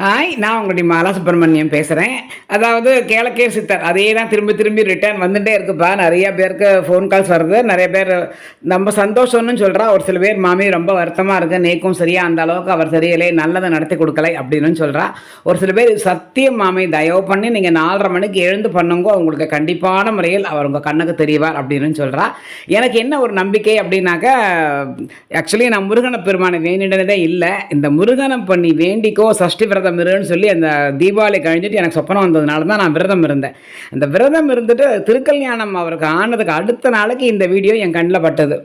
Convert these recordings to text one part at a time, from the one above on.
Hi நான் உங்களுடைய மாலா சுப்பிரமணியம் பேசுகிறேன் அதாவது கேளக்கே சித்தர் அதே தான் திரும்பி திரும்பி ரிட்டர்ன் வந்துட்டே இருக்குப்பா. நிறைய பேருக்கு ஃபோன் கால்ஸ் வருது. நிறைய பேர் நம்ம சந்தோஷம்னு சொல்கிறா ஒரு சில பேர் மாமி ரொம்ப வருத்தமாக இருக்கு. நேக்கும் சரியா அந்த அளவுக்கு அவர் சரியில்லை நல்லதை நடத்தி கொடுக்கலை அப்படின்னு சொல்கிறா ஒரு சில பேர் சத்தியம் மாமி தயவு பண்ணி நீங்கள் நாலரை மணிக்கு எழுந்து பண்ணுங்க. உங்களுக்கு கண்டிப்பான முறையில் அவர் உங்கள் கண்ணுக்கு தெரியவார் அப்படின்னு சொல்கிறா எனக்கு என்ன ஒரு நம்பிக்கை அப்படின்னாக்கா ஆக்சுவலி நான் முருகனை பெருமானை வேண்டினதே இல்லை. இந்த முருகனை பண்ணி வேண்டிக்கோ சஷ்டி விரதம் இருன்னு சொல்லி அந்த தீபாவளி கழிஞ்சிட்டு எனக்கு சொப்பனம் வந்ததுனால தான் நான் விரதம் இருந்தேன். அந்த விரதம் இருந்துட்டு திருக்கல்யாணம் அவருக்கு ஆனதுக்கு அடுத்த நாளைக்கு இந்த வீடியோ என் கண்ணில் பட்டது.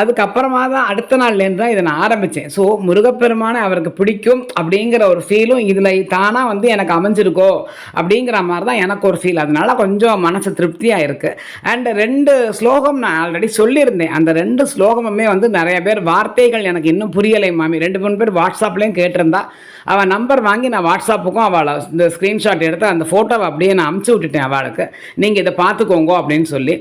அதுக்கப்புறமா தான் அடுத்த நாள்லேருந்து தான் இதை நான் ஆரம்பித்தேன் ஸோ முருகப்பெருமானை அவருக்கு பிடிக்கும் அப்படிங்கிற ஒரு ஃபீலும் இதில் தானாக வந்து எனக்கு அமைஞ்சிருக்கோ அப்படிங்கிற மாதிரி தான் எனக்கு ஒரு ஃபீல் அதனால கொஞ்சம் மனசு திருப்தியாக இருக்குது அண்ட் ரெண்டு ஸ்லோகம் நான் ஆல்ரெடி சொல்லியிருந்தேன். அந்த ரெண்டு ஸ்லோகமுமே வந்து நிறைய பேர் வார்த்தைகள் எனக்கு இன்னும் புரியலை மாமி. ரெண்டு மூணு பேர் வாட்ஸ்அப்லேயும் கேட்டிருந்தா. அவன் நம்பர் வாங்கி வாங்கி நான் வாட்ஸ்அப்புக்கும் அவளை இந்த ஸ்க்ரீன்ஷாட் எடுத்து அந்த ஃபோட்டோவை அப்படியே நான் அமுச்சு விட்டுட்டேன் அவளுக்கு. நீங்கள் இதை பார்த்துக்கோங்க அப்படின்னு சொல்லி.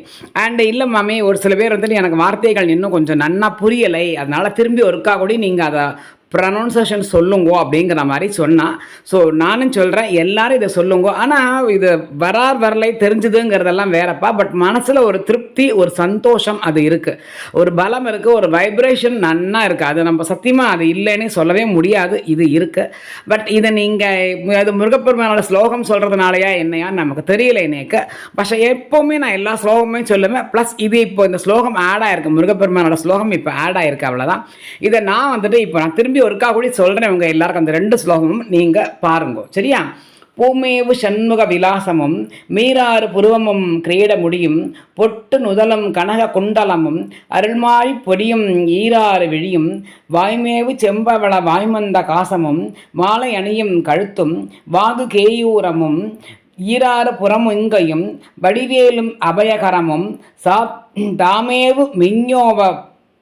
அண்டு இல்லை மாமி ஒரு சில பேர் வந்துட்டு எனக்கு வார்த்தைகள் இன்னும் கொஞ்சம் நன்னா புரியலை. அதனால் திரும்பி ஒருக்கா கூட நீங்கள் அதை ப்ரனவுன்சேஷன் சொல்லுங்கோ அப்படிங்கிற மாதிரி சொன்னால் ஸோ நானும் சொல்கிறேன் எல்லாரும் இதை சொல்லுங்கோ. ஆனால் இது வரார் வரலை தெரிஞ்சுதுங்கிறதெல்லாம் வேறப்பா பட் மனசில் ஒரு திருப்தி ஒரு சந்தோஷம் அது இருக்குது ஒரு பலம் இருக்குது ஒரு வைப்ரேஷன் நன்னா இருக்குது அது நம்ம சத்தியமாக அது இல்லைன்னு சொல்லவே முடியாது இது இருக்குது பட் இதை நீங்கள் அது முருகப்பெருமானோட ஸ்லோகம் சொல்கிறதுனாலயா என்னையான்னு நமக்கு தெரியல எனக்கு பஷே எப்போவுமே நான் எல்லா ஸ்லோகமே சொல்லுவேன். ப்ளஸ் இது இப்போ இந்த ஸ்லோகம் ஆட் ஆகிருக்கு முருகப்பெருமானோட ஸ்லோகம் இப்போ ஆட் ஆகிருக்கு அவ்வளோதான் இதை நான் வந்துட்டு இப்போ நான் திரும்பி ஒருக்கா கூட சொல்கிறேன் இவங்க எல்லாருக்கும் அந்த ரெண்டு ஸ்லோகமும் நீங்கள் பாருங்க. சரியா? பூமேவு சண்முக விலாசமும் மீராறு புருவமும் கிரீட முடியும் பொட்டு நுதலும் கனக குண்டலமும் அருள்மாய் பொடியும் ஈராறு விழியும் வாய்மேவு செம்பவள வாய்மந்த காசமும் மாலை அணியும் கழுத்தும் வாது கேயூரமும் ஈராறு புறமுங்கையும் வடிவேலும் அபயகரமும் சா தாமேவு மிஞ்ஞோவ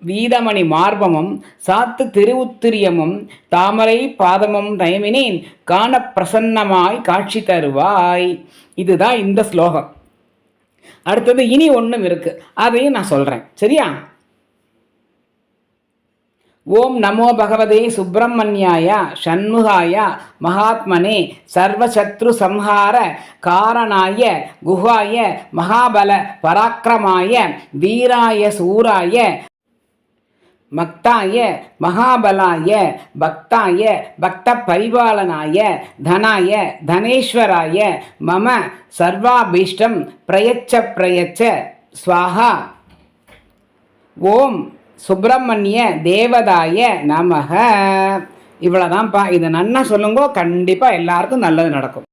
வீதமணி மார்பமும் சாத்து திருவுத்திரியமும் தாமரை பாதமும் நயமினேன் காண பிரசன்னமாய் காட்சி தருவாய். இதுதான் இந்த ஸ்லோகம். அடுத்தது இனி ஒன்றும் இருக்கு. அதையும் நான் சொல்கிறேன் சரியா? ஓம் நமோ பகவதே சுப்பிரமணியாய ஷண்முகாய மகாத்மனே சர்வசத்ரு சம்ஹார காரணாய குஹாய மகாபல பராக்கிரமாய வீராய சூராய மக்தாய மகாபலாய பக்தாய பக்த பரிபாலனாய தனாய தனேஸ்வராய மம சர்வாபீஷ்டம் பிரயச்ச பிரயச்ச ஸ்வாஹா. ஓம் சுப்பிரமணிய தேவதாய நமக. இவ்வளோதான்ப்பா இதை நன்னா சொல்லுங்க கண்டிப்பாக எல்லாருக்கும் நல்லது நடக்கும்.